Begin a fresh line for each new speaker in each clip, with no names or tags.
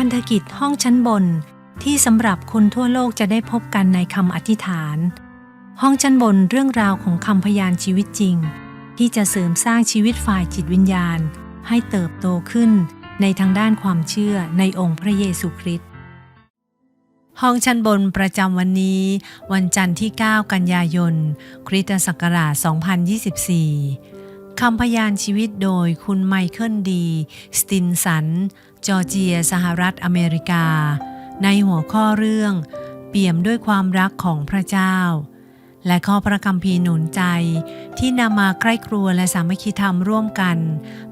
พันธกิจห้องชั้นบน ที่สำหรับคนทั่วโลกจะได้พบกันในคำอธิษฐาน ห้องชั้นบนเรื่องราวของคำพยานชีวิตจริง ที่จะเสริมสร้างชีวิตฝ่ายจิตวิญญาณ ให้เติบโตขึ้นในทางด้านความเชื่อในองค์พระเยซูคริสต์ห้องชั้นบนประจำวันนี้ วันจันทร์ที่ 9 กันยายน คริสตศักราช 2024 คำพยานชีวิตโดยคุณไมเคิลดี สตินสัน จอร์เจีย สหรัฐอเมริกา ในหัวข้อเรื่อง เปี่ยมด้วยความรักของพระเจ้า และข้อพระคัมภีร์หนุนใจที่นำมาใกล้ครัวและสามัคคีธรรมร่วมกัน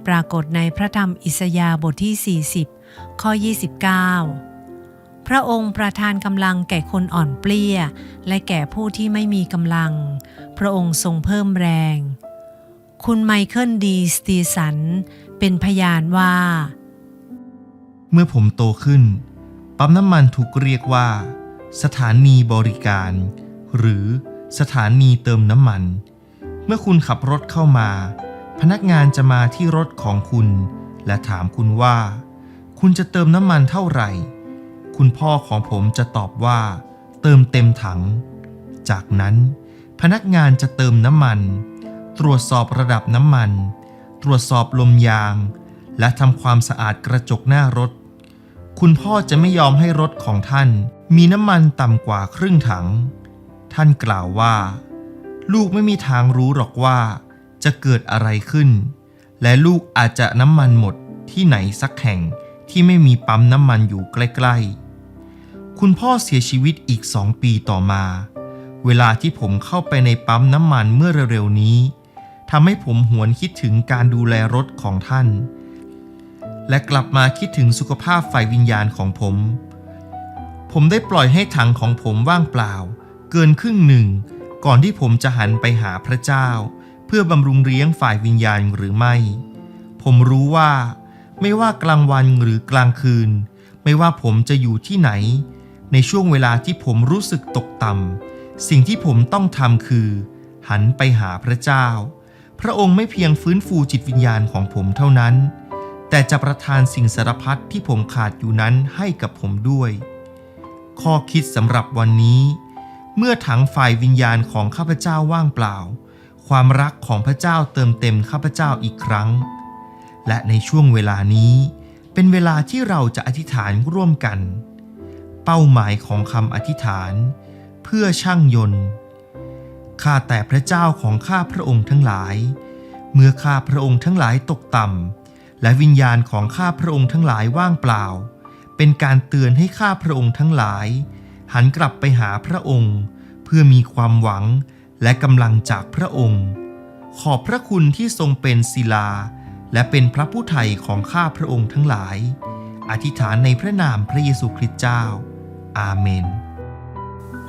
ปรากฏในพระธรรมอิสยาห์บทที่ 40 ข้อ 29 พระองค์ประทานกำลังแก่คนอ่อนเปลี้ย และแก่ผู้ที่ไม่มีกำลัง พระองค์ทรงเพิ่มแรง คุณไมเคิลดีสตีสันเป็นพยานว่า
เมื่อผมโตขึ้น ปั๊มน้ำมันถูกเรียกว่า สถานีบริการ หรือสถานีเติมน้ำมัน เมื่อคุณขับรถเข้ามา พนักงานจะมาที่รถของคุณ และถามคุณว่า คุณจะเติมน้ำมันเท่าไหร่ คุณพ่อของผมจะตอบว่า เติมเต็มถัง จากนั้นพนักงานจะเติมน้ำมัน ตรวจสอบระดับน้ำมัน ตรวจสอบลมยาง และทำความสะอาดกระจกหน้ารถ คุณพ่อจะไม่ยอมให้รถของท่าน มีน้ำมันต่ำกว่าครึ่งถัง ท่านกล่าวว่า ลูกไม่มีทางรู้หรอกว่า จะเกิดอะไรขึ้น และลูกอาจจะน้ำมันหมดที่ไหนสักแห่งที่ไม่มีปั๊มน้ำมันอยู่ใกล้ๆ คุณพ่อเสียชีวิตอีกสองปีต่อมา เวลาที่ผมเข้าไปในปั๊มน้ำมันเมื่อเร็วๆนี้ ทำให้ผมหวนคิดถึงการดูแลรถของท่าน และกลับมาคิดถึงสุขภาพฝ่ายวิญญาณของผม ผมได้ปล่อยให้ถังของผมว่างเปล่า เกินครึ่งหนึ่ง ก่อนที่ผมจะหันไปหาพระเจ้า เพื่อบำรุงเลี้ยงฝ่ายวิญญาณหรือไม่ ผมรู้ว่า ไม่ว่ากลางวันหรือกลางคืน ไม่ว่าผมจะอยู่ที่ไหน ในช่วงเวลาที่ผมรู้สึกตกต่ำสิ่งที่ผมต้องทำคือ หันไปหาพระเจ้า พระองค์ไม่เพียงฟื้นฟูจิตวิญญาณของผมเท่านั้น แต่จะประทานสิ่งสารพัดที่ผมขาดอยู่นั้นให้กับผมด้วย ข้อคิดสำหรับวันนี้ เมื่อถังฝ่ายวิญญาณของข้าพเจ้าว่างเปล่า ความรักของพระเจ้าเติมเต็มข้าพเจ้าอีกครั้ง และในช่วงเวลานี้เป็นเวลาที่เราจะอธิษฐานร่วมกัน เป้าหมายของคำอธิษฐาน เพื่อช่างยนต์ ข้าแต่พระเจ้าของข้าพระองค์ทั้งหลาย เมื่อข้าพระองค์ทั้งหลายตกต่ำ และวิญญาณของข้าพระองค์ทั้งหลายว่างเปล่า เป็นการเตือนให้ข้าพระองค์ทั้งหลาย หันกลับไปหาพระองค์ เพื่อมีความหวังและกำลังจากพระองค์ ขอบพระคุณที่ทรงเป็นศิลา และเป็นพระผู้ไถ่ของข้าพระองค์ทั้งหลาย อธิษฐานในพระนามพระเยซูคริสต์เจ้า อาเมน